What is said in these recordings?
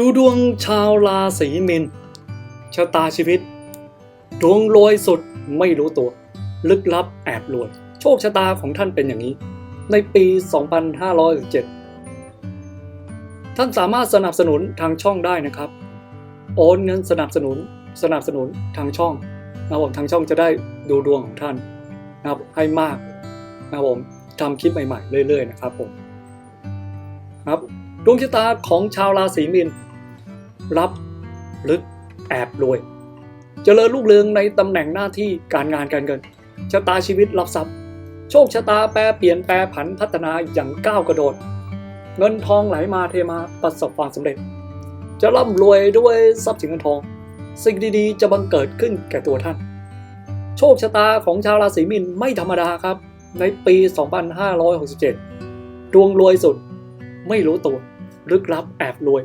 ดูดวงชาวราศีมินชะตาชีวิต ดวงรวยสุดไม่รู้ตัว ลึกลับแอบรวย โชคชะตาของท่านเป็นอย่างนี้ ในปี 2507 ท่านสามารถสนับสนุนทางช่องได้นะครับ โอนเงินสนับสนุนสนับสนุนทางช่องนะผมทางช่องจะได้ดูดวงของท่านนะครับให้มากนะผมทำคลิปใหม่ๆเรื่อย ๆ นะครับผมครับดวงชะตาของชาวราศีมีน รับลึกแอบรวยเจริญรุ่งเรืองในตำแหน่งหน้าที่การงานการเงินชะตาชีวิตรับทรัพย์ โชคชะตาแปรเปลี่ยนแปรผันพัฒนาอย่างก้าวกระโดด เงินทองไหลมาเทมาประสบความสำเร็จ จะร่ำรวยด้วยทรัพย์สินเงินทอง สิ่งดีๆ จะบังเกิดขึ้นแก่ตัวท่าน โชคชะตาของชาวราศีมีนไม่ธรรมดาครับ ในปี 2567 ดวงรวยสุด ไม่รู้ตัวลึกลับแอบรวย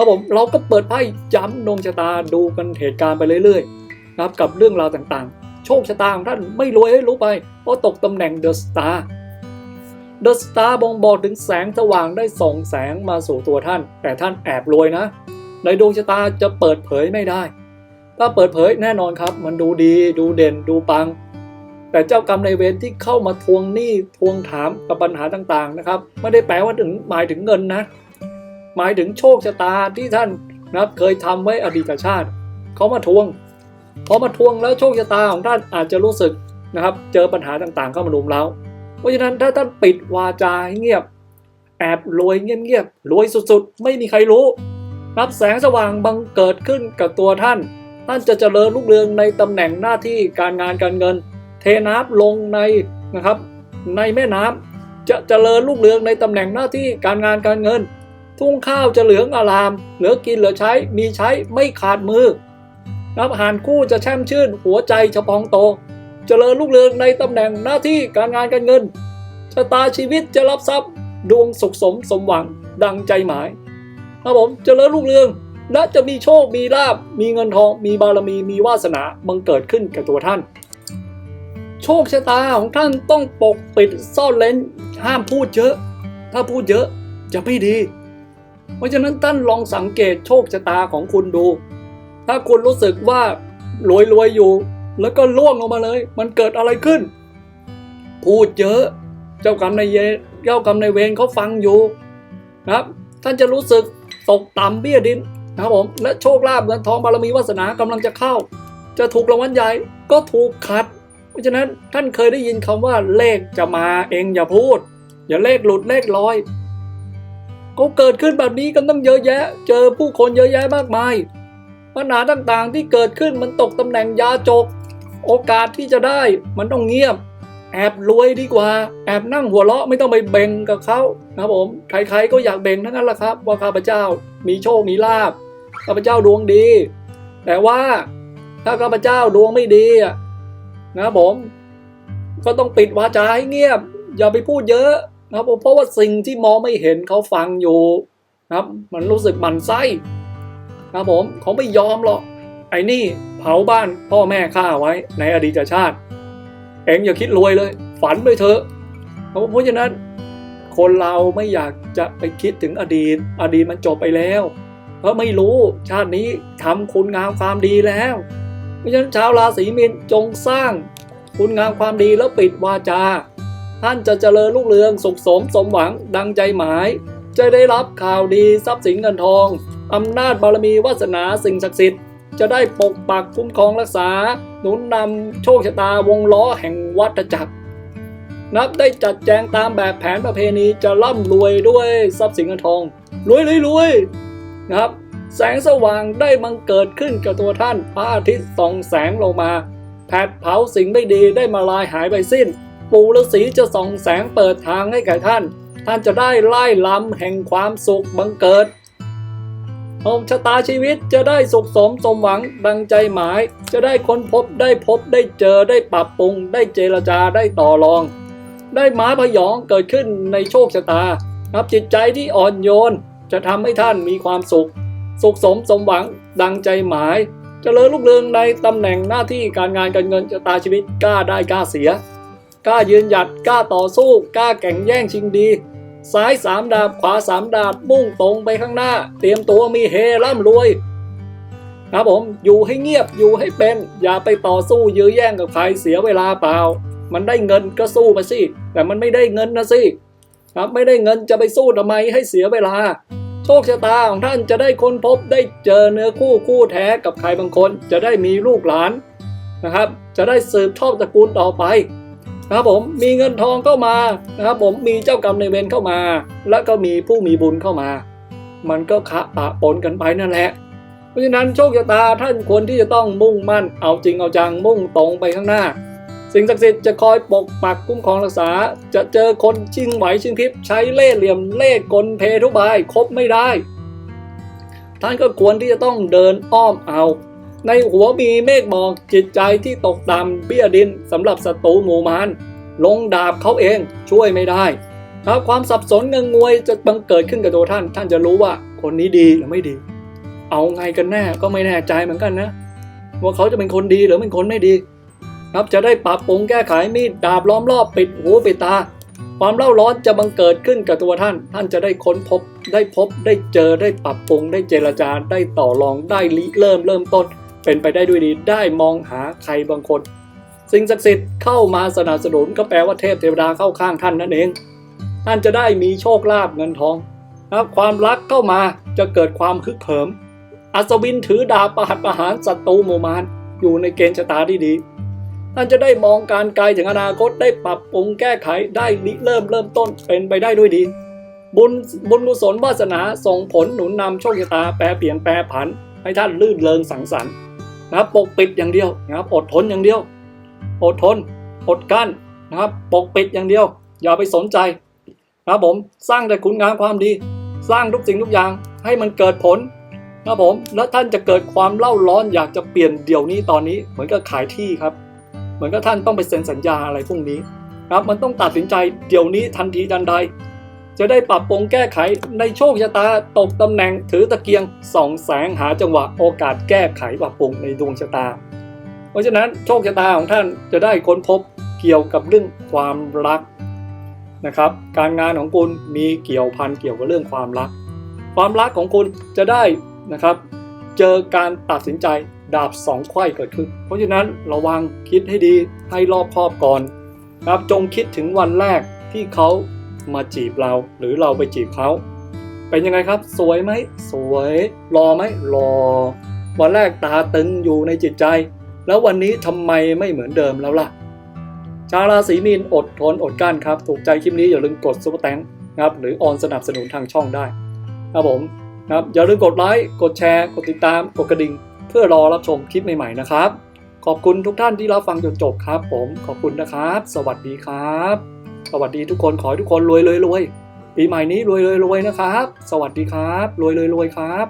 ครับผมเราก็เปิดไพ่ย้ำดวงชะตาดูกันเหตุการณ์ไปเรื่อยๆนะครับกับเรื่องราวต่างๆ โชคชะตาของท่านไม่รวยให้รู้ไป เพราะตกตำแหน่งเดอะสตาร์เดอะสตาร์บ่งบอกถึงแสงสว่างได้ส่องแสงมาสู่ตัวท่าน แต่ท่านแอบรวยนะ ในดวงชะตาจะเปิดเผยไม่ได้ ถ้าเปิดเผยแน่นอนครับ มันดูดีดูเด่นดูปัง แต่เจ้ากรรมในายเวรที่เข้ามาทวงหนี้ทวงถามกับปัญหาต่างๆนะครับ ไม่ได้แปลว่าถึงหมายถึงเงินนะ หมายถึงโชคชะตาที่ท่านนะครับเคยทำไว้อดีตชาติ เขามาทวงพอมาทวงแล้วโชคชะตาของท่านอาจจะรู้สึกนะครับ เจอปัญหาต่างๆเข้ามารุมเร้าเพราะฉะนั้นถ้าท่านปิดวาจาให้เงียบ แอบรวยเงียบๆรวยสุดๆ ไม่มีใครรู้รับแสงสว่างบังเกิดขึ้นกับตัวท่าน ท่านจะเจริญรุ่งเรืองในตำแหน่งหน้าที่การงานการเงิน เทน้ำลงในนะครับ ในแม่น้ำจะเจริญรุ่งเรืองในตำแหน่งหน้าที่การงานการเงิน ทุ่งข้าวจะเหลืองอาราม เหลือกินเหลือใช้ มีใช้ไม่ขาดมือรับหารคู่จะแช่มชื่น หัวใจจะพองโตเจริญรุ่งเรืองในตำแหน่งหน้าที่การงานการเงินชะตาชีวิตจะรับทรัพย์ ดวงสุขสมสมหวังดังใจหมายครับผมเจริญรุ่งเรืองและจะมีโชค มีลาบ มีเงินทอง มีบารมี มีวาสนาบังเกิดขึ้นกับตัวท่าน โชคชะตาของท่านต้องปกปิดซ่อนเล้น ห้ามพูดเยอะ ถ้าพูดเยอะจะไม่ดี เพราะฉะนั้นท่านลองสังเกตโชคชะตาของคุณดู ถ้าคุณรู้สึกว่ารวยรวยอยู่ แล้วก็ล่วงลงมาเลย มันเกิดอะไรขึ้น พูดเยอะ เจ้ากรรมนายเวรเจ้ากรรมนายเวรเขาฟังอยู่นะครับ ท่านจะรู้สึกตกต่ำเบี้ยดินนะครับผมและโชคลาภเงินทองบารมีวาสนากำลังจะเข้า จะถูกรางวัลใหญ่ก็ถูกขัด เพราะฉะนั้นท่านเคยได้ยินคำว่าเลขจะมาเองอย่าพูด อย่าเลขหลุดเลขลอย ก็เกิดขึ้นแบบนี้กันตั้งเยอะแยะ เจอผู้คนเยอะแยะมากมาย ปัญหาต่างๆที่เกิดขึ้นมันตกตำแหน่งยาจก โอกาสที่จะได้มันต้องเงียบ แอบรวยดีกว่า แอบนั่งหัวเราะไม่ต้องไปเบ่งกับเขานะครับผม ใครๆก็อยากเบ่งทั้งนั้นแหละครับ ว่าข้าพเจ้ามีโชคมีลาบข้าพเจ้าดวงดี แต่ว่าถ้าข้าพเจ้าดวงไม่ดีนะครับผม ก็ต้องปิดวาจาให้เงียบ อย่าไปพูดเยอะ นะครับผมเพราะว่าสิ่งที่มองไม่เห็นเขาฟังอยู่นะครับ มันรู้สึกหมันไส้นะครับผมเขาไม่ยอมหรอกไอ้นี่เผาบ้านพ่อแม่ข้าไว้ในอดีตชาติ เองอย่าคิดรวยเลย ฝันไปเถอะเพราะฉะนั้น คนเราไม่อยากจะไปคิดถึงอดีต อดีตมันจบไปแล้ว เพราะไม่รู้ชาตินี้ทำคุณงามความดีแล้ว เพราะฉะนั้นชาวราศีมีนจงสร้างคุณงามความดีแล้วปิดวาจา ท่านจะเจริญรุ่งเรืองสุขสมสมหวังดังใจหมาย จะได้รับข่าวดีทรัพย์สินเงินทองอำนาจบารมีวาสนาสิ่งศักดิ์สิทธิ์จะได้ปกปักคุ้มครองรักษา หนุนนำโชคชะตาวงล้อแห่งวัฏจักร นับได้จัดแจงตามแบบแผนประเพณีจะร่ำรวยด้วยทรัพย์สินเงินทองรวยรวยรวยนะครับ แสงสว่างได้บังเกิดขึ้นกับตัวท่านพระอาทิตย์ส่องแสงลงมา แผดเผาสิ่งไม่ดีได้มาลายหายไปสิ้น ปู่ฤาษีจะส่องแสงเปิดทางให้แก่ท่าน ท่านจะได้ไล่ลำแห่งความสุขบังเกิดโอมชะตาชีวิตจะได้สุขสมสมหวังดังใจหมาย จะได้ค้นพบได้พบได้เจอได้ปรับปรุง ได้เจรจาได้ต่อรอง ได้หมาพยองเกิดขึ้นในโชคชะตาครับจิตใจที่อ่อนโยน จะทำให้ท่านมีความสุข สุขสมสมหวังดังใจหมายจเจริญรุ่งเรืองในตำแหน่งหน้าที่การงานการเงินชะตาชีวิตกล้าได้กล้าเสีย ล้ายืนหยัดกล้าต่อสู้กล้าแข่งแย่งชิงดี ซ้ายสามดาบขวาสามดาบมุ่งตรงไปข้างหน้า เตรียมตัวมีเฮร่ำรวยครับผมอยู่ให้เงียบอยู่ให้เป็น อย่าไปต่อสู้ยื้อแย่งกับใครเสียเวลาเปล่า มันได้เงินก็สู้มาสิแต่มันไม่ได้เงินนะสิครับไม่ได้เงินจะไปสู้ทำไมให้เสียเวลา โชคชะตาของท่านจะได้ค้นพบได้เจอเนื้อคู่คู่แท้กับใครบางคน จะได้มีลูกหลานนะครับ จะได้สืบทอดตระกูลต่อไป นะครับผมมีเงินทองเข้ามานะครับผมมีเจ้ากรรมในเวรเข้ามา แล้วก็มีผู้มีบุญเข้ามา มันก็ขะปะปนกันไปนั่นแหละ เพราะฉะนั้นโชคชะตาท่านควรที่จะต้องมุ่งมั่นเอาจริงเอาจังมุ่งตรงไปข้างหน้า สิ่งศักดิ์สิทธิ์จะคอยปกปักคุ้มครองรักษา จะเจอคนชิงไหวชิงพริบใช้เล่ห์เหลี่ยมเล่ห์กลเพทุบายครบไม่ได้ ท่านก็ควรที่จะต้องเดินอ้อมเอา ในหัวมีเมฆหมอกจิตใจที่ตกต่ำเบี้ยดินสำหรับศัตรูหมู่มารลงดาบเขาเองช่วยไม่ได้ครับความสับสนเงงงวยจะบังเกิดขึ้นกับตัวท่าน ท่านจะรู้ว่าคนนี้ดีหรือไม่ดี เอาไงกันแน่ก็ไม่แน่ใจเหมือนกันนะว่าเขาจะเป็นคนดีหรือเป็นคนไม่ดี ครับจะได้ปรับปรุงแก้ไขมีดดาบล้อมรอบปิดหูปิดตา ความเล่าร้อนจะบังเกิดขึ้นกับตัวท่าน ท่านจะได้ค้นพบ ได้พบได้เจอได้ปรับปรุงได้เจรจาได้ต่อรองได้ริเริ่มเริ่มต้น เป็นไปได้ด้วยดีได้มองหาใครบางคน สิ่งศักดิ์สิทธิ์เข้ามาสนับสนุนก็แปลว่าเทพเทวดาเข้าข้างท่านนั่นเอง ท่านจะได้มีโชคลาภเงินทองนะความรักเข้ามาจะเกิดความคึกเขิม อัศวินถือดาบประหัตประหารศัตรูหมู่มารอยู่ในเกณฑ์ชะตาที่ดี ท่านจะได้มองการไกลถึงอนาคตได้ปรับปรุงแก้ไขได้ริเริ่มเริ่มต้นเป็นไปได้ด้วยดี บุญบุญกุศลวาสนาส่งผลหนุนนำโชคชะตาแปรเปลี่ยนแปรผัน ให้ท่านลื่นเริงสังสรรค์ นะครับปกปิดอย่างเดียวนะครับอดทนอย่างเดียว อดทน อดกั้นนะครับปกปิดอย่างเดียว อย่าไปสนใจนะครับผมสร้างแต่คุณงามความดี สร้างทุกสิ่งทุกอย่างให้มันเกิดผลนะครับผมแล้วท่านจะเกิดความเล่าร้อนอยากจะเปลี่ยนเดี๋ยวนี้ตอนนี้ เหมือนกับขายที่ครับ เหมือนกับท่านต้องไปเซ็นสัญญาอะไรพวกนี้นะครับมันต้องตัดสินใจเดี๋ยวนี้ทันทีทันใด จะได้ปรับปรุงแก้ไขในโชคชะตาตกตำแหน่งถือตะเกียงส่องแสงหาจังหวะโอกาสแก้ไขปรับปรุงในดวงชะตา เพราะฉะนั้นโชคชะตาของท่านจะได้ค้นพบเกี่ยวกับเรื่องความรักนะครับการงานของคุณมีเกี่ยวพันเกี่ยวกับเรื่องความรัก ความรักของคุณจะได้นะครับ เจอการตัดสินใจดาบสองไขว้เกิดขึ้น เพราะฉะนั้นระวังคิดให้ดีให้รอบคอบก่อนครับจงคิดถึงวันแรกที่เขา มาจีบเรา หรือเราไปจีบเขาเป็นยังไงครับ สวยไหมสวยรอไหมรอ วันแรกตาตึงอยู่ในจิตใจ แล้ววันนี้ทำไมไม่เหมือนเดิมแล้วล่ะ ชาวราศีมีนอดทนอดกลั้นครับ ถูกใจคลิปนี้อย่าลืมกดซุปเปอร์แตงนะครับหรือออนสนับสนุนทางช่องได้ครับผมนะครับอย่าลืมกดไลค์กดแชร์ กดติดตาม กดกระดิ่ง เพื่อรอรับชมคลิปใหม่ๆนะครับ ขอบคุณทุกท่านที่รับฟังจนจบครับ ผมขอบคุณนะครับ สวัสดีครับ สวัสดีทุกคนขอให้ทุกคนรวยรวยรวยปีใหม่นี้รวยรวยรวยนะครับ สวัสดีครับ รวยรวยรวยครับ